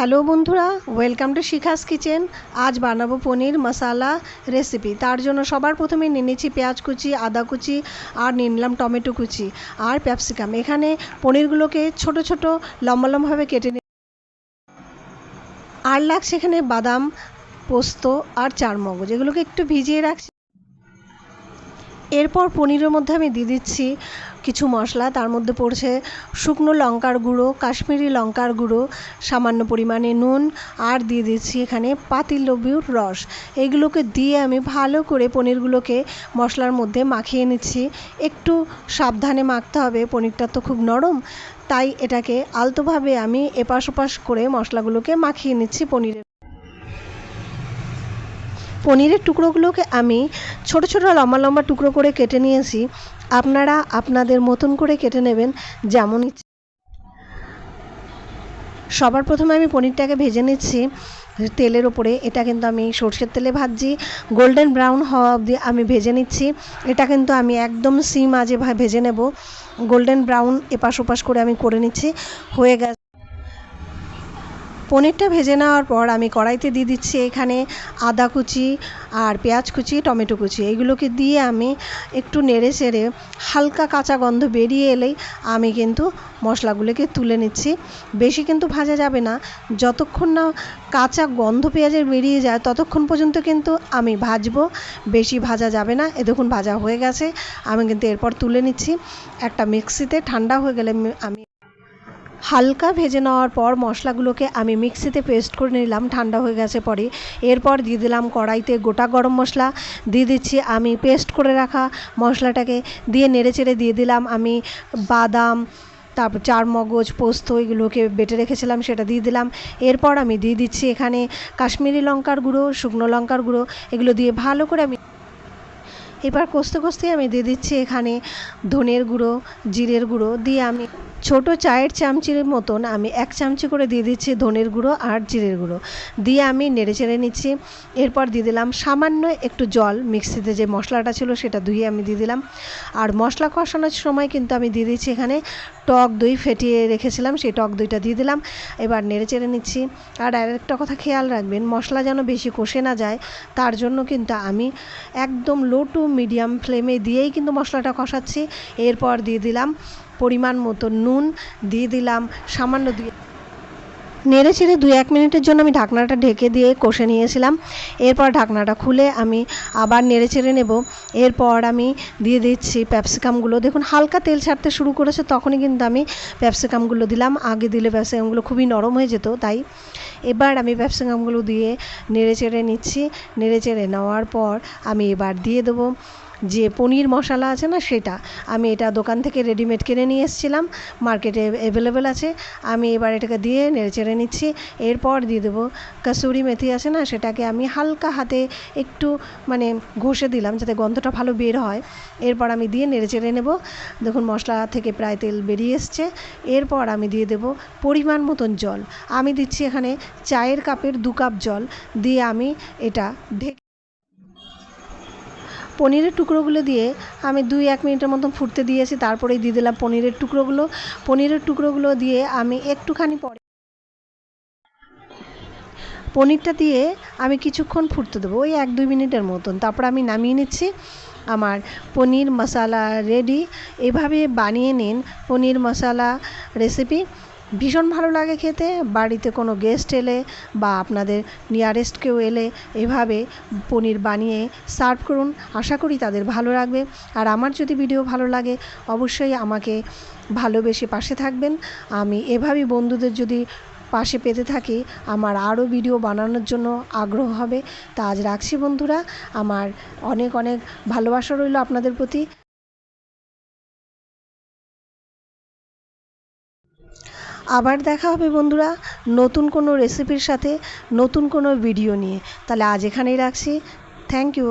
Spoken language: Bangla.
হ্যালো বন্ধুরা ওয়েলকাম টু শিখাস কিচেন আজ বানাবো পনির মশালা রেসিপি তার জন্য সবার প্রথমে নিয়ে নিচ্ছি পেঁয়াজ কুচি, আদা কুচি আর নিয়ে নিলাম টমেটো কুচি আর ক্যাপসিকাম। এখানে পনিরগুলোকে ছোট ছোট লম্বা লম্বাভাবে কেটে নি আর লাগছে এখানে বাদাম, পোস্ত আর চারমগজ। এগুলোকে একটু ভিজিয়ে রাখছি। এরপর পনিরের মধ্যে আমি দিয়ে দিচ্ছি কিছু মশলা। তার মধ্যে পড়ছে শুকনো লঙ্কার গুঁড়ো, কাশ্মীরি লঙ্কার গুঁড়ো, সামান্য পরিমাণে নুন, আর দিয়ে দিচ্ছি এখানে পাতিলেবুর রস। এইগুলোকে দিয়ে আমি ভালো করে পনিরগুলোকে মশলার মধ্যে মাখিয়ে নিচ্ছি। একটু সাবধানে মাখতে হবে, পনিরটা তো খুব নরম। তাই এটাকে আলতোভাবে আমি এপাশ ওপাশ করে মশলাগুলোকে মাখিয়ে নিচ্ছি পনিরের পনিরের টুকরোগুলোকে আমি ছোট ছোট লম্বা লম্বা টুকরো করে কেটে নিয়েছি। আপনারা আপনাদের মতন করে কেটে নেবেন যেমন ইচ্ছে। সবার প্রথমে আমি পনিরটাকে ভেজে নিচ্ছি তেলের ওপরে। এটা কিন্তু আমি সর্ষের তেলে ভাজছি। গোল্ডেন ব্রাউন হওয়া অবধি আমি ভেজে নিচ্ছি। এটা কিন্তু আমি একদম সিম আজে ভেজে নেব। গোল্ডেন ব্রাউন এপাশ ওপাশ করে আমি করে নিচ্ছি। হয়ে গেছে। পনিরটা ভেজে নেওয়ার পর আমি কড়াইতে দিয়ে দিচ্ছি এখানে আদা কুচি আর পেঁয়াজ কুচি, টমেটো কুচি। এগুলোকে দিয়ে আমি একটু নেড়ে চেড়ে হালকা কাঁচা গন্ধ বেরিয়ে এলেই আমি কিন্তু মশলাগুলোকে তুলে নিচ্ছি। বেশি কিন্তু ভাজা যাবে না। যতক্ষণ না কাঁচা গন্ধ পেঁয়াজের বেরিয়ে যায়, ততক্ষণ পর্যন্ত কিন্তু আমি ভাজবো। বেশি ভাজা যাবে না। এ দেখুন ভাজা হয়ে গেছে। আমি কিন্তু এরপর তুলে নিচ্ছি। একটা মিক্সিতে ঠান্ডা হয়ে গেলে আমি হালকা ভেজে নেওয়ার পর মশলাগুলোকে আমি মিক্সিতে পেস্ট করে নিলাম, ঠান্ডা হয়ে গেছে পরে। এরপর দিয়ে দিলাম কড়াইতে গোটা গরম মশলা। দিয়ে দিচ্ছি আমি পেস্ট করে রাখা মশলাটাকে। দিয়ে নেড়ে চেড়ে দিয়ে দিলাম আমি বাদাম, তারপর চার মগজ পোস্ত এগুলোকে বেটে রেখেছিলাম, সেটা দিয়ে দিলাম। এরপর আমি দিয়ে দিচ্ছি এখানে কাশ্মীরি লঙ্কার গুঁড়ো, শুকনো লঙ্কার গুঁড়ো, এগুলো দিয়ে ভালো করে আমি এবার কষতে কষতে আমি দিয়ে দিচ্ছি এখানে ধনের গুঁড়ো, জিরের গুঁড়ো দিয়ে আমি ছোট চায়ের চামচির মতন আমি এক চামচি করে দিয়ে দিচ্ছি ধনের গুঁড়ো আর জিরের গুঁড়ো। দিয়ে আমি নেড়ে চেড়ে নিচ্ছি। এরপর দিয়ে দিলাম সামান্য একটু জল, মিক্সিতে যে মশলাটা ছিল সেটা ধুয়ে আমি দিয়ে দিলাম। আর মশলা কষানোর সময় কিন্তু আমি দিয়ে দিচ্ছি এখানে টক দই ফেটিয়ে রেখেছিলাম, সেই টক দইটা দিয়ে দিলাম। এবার নেড়ে চেড়ে নিচ্ছি। আর আরেকটা কথা খেয়াল রাখবেন, মশলা যেন বেশি কষে না যায়, তার জন্য কিন্তু আমি একদম লো টু মিডিয়াম ফ্লেমে দিয়েই কিন্তু মশলাটা কষাচ্ছি। এরপর দিয়ে দিলাম পরিমাণ মতো নুন, দিয়ে দিলাম সামান্য দিয়ে নেড়ে চেড়ে দু এক মিনিটের জন্য আমি ঢাকনাটা ঢেকে দিয়ে কষে নিয়েছিলাম। এরপর ঢাকনাটা খুলে আমি আবার নেড়ে চেড়ে নেব। এরপর আমি দিয়ে দিচ্ছি ক্যাপসিকামগুলো দেখুন, হালকা তেল ছাড়তে শুরু করেছে, তখনই কিন্তু আমি ক্যাপসিকামগুলো দিলাম। আগে দিলে ক্যাপসিকামগুলো খুবই নরম হয়ে যেত, তাই এবার আমি ক্যাপসিকামগুলো দিয়ে নেড়ে চেড়ে নিচ্ছি। নেড়ে চেড়ে নেওয়ার পর আমি এবার দিয়ে দেবো। যে পনির মশলা আছে না সেটা। আমি এটা দোকান থেকে রেডিমেড কিনে নিয়ে এসেছিলাম মার্কেটে অ্যাভেলেবেল আছে। আমি এবার এটাকে দিয়ে নেড়ে চেড়ে নিচ্ছি। এরপর দিয়ে দেবো কাসুরি মেথি আছে না, সেটাকে আমি হালকা হাতে একটু মানে ঘষে দিলাম যাতে গন্ধটা ভালো বের হয়। এরপর আমি দিয়ে নেড়ে চেড়ে নেব। দেখুন মশলা থেকে প্রায় তেল বেরিয়ে এসছে। এরপর আমি দিয়ে দেব পরিমাণ মতন জল। আমি দিচ্ছি এখানে চায়ের কাপের দু কাপ জল। দিয়ে আমি এটা ঢেকে পনিরের টুকরোগুলো দিয়ে আমি দুই, এক মিনিটের মতন ফুটতে দিয়েছি, তারপরেই দিয়ে দিলাম পনিরের টুকরোগুলো। পনিরের টুকরোগুলো দিয়ে আমি একটুখানি পরে পনিরটা দিয়ে আমি কিছুক্ষণ ফুটতে দেবো, ওই এক, দুই মিনিটের মতন। তারপর আমি নামিয়ে নিচ্ছি, আমার পনির মশালা রেডি। এভাবে বানিয়ে নিন পনির মশালা রেসিপি। ভীষণ ভালো লাগে খেতে। বাড়িতে কোনো গেস্ট এলে বা আপনাদের নিয়ারেস্ট কেউ এলে এভাবে পনির বানিয়ে সার্ভ করুন। আশা করি তাদের ভালো লাগবে। আর আমার যদি ভিডিও ভালো লাগে, অবশ্যই আমাকে ভালোবেসে পাশে থাকবেন। আমি এভাবেই বন্ধুদের যদি পাশে পেতে থাকি, আমার আরও ভিডিও বানানোর জন্য আগ্রহ হবে। তা আজ রাখছি বন্ধুরা। আমার অনেক অনেক ভালোবাসা রইল আপনাদের প্রতি। আবার দেখা হবে বন্ধুরা নতুন কোনো রেসিপির সাথে, নতুন কোনো ভিডিও নিয়ে। তাহলে আজ এখানেই রাখছি। Thank you